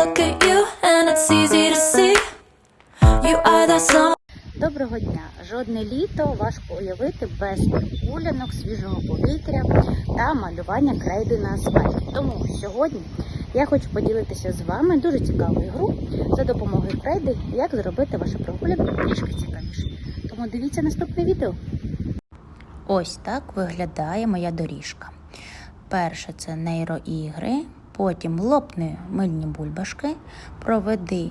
look at you, and it's easy to see. You are that song. Доброго дня! Жодне літо важко уявити без прогулянок, свіжого повітря та малювання крейди на асфальті. Тому сьогодні я хочу поділитися з вами дуже цікавою гру за допомогою крейди, як зробити вашу прогулянку трішки цікавіше. Тому дивіться наступне відео. Ось так виглядає моя доріжка. Перше це нейроігри, потім лопни мильні бульбашки, проведи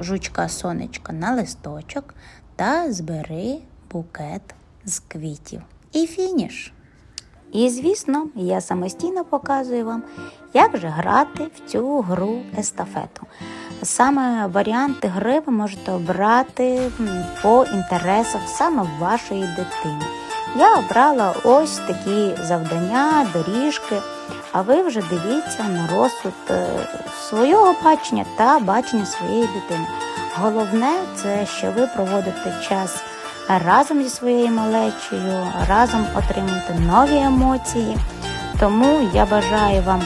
жучка сонечка на листочок та збери букет з квітів. І фініш. І звісно, я самостійно показую вам, як же грати в цю гру естафету. Саме варіанти гри ви можете обрати по інтересах саме вашої дитини. Я обрала ось такі завдання, доріжки, а ви вже дивіться на розсуд е, свого бачення та бачення своєї дитини. Головне це, що ви проводите час разом зі своєю малечею, разом отримуєте нові емоції. Тому я бажаю вам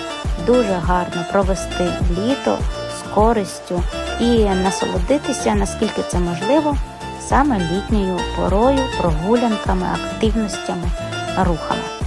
дуже гарно провести літо з користю і насолодитися, наскільки це можливо, саме літньою порою, прогулянками, активностями, рухами.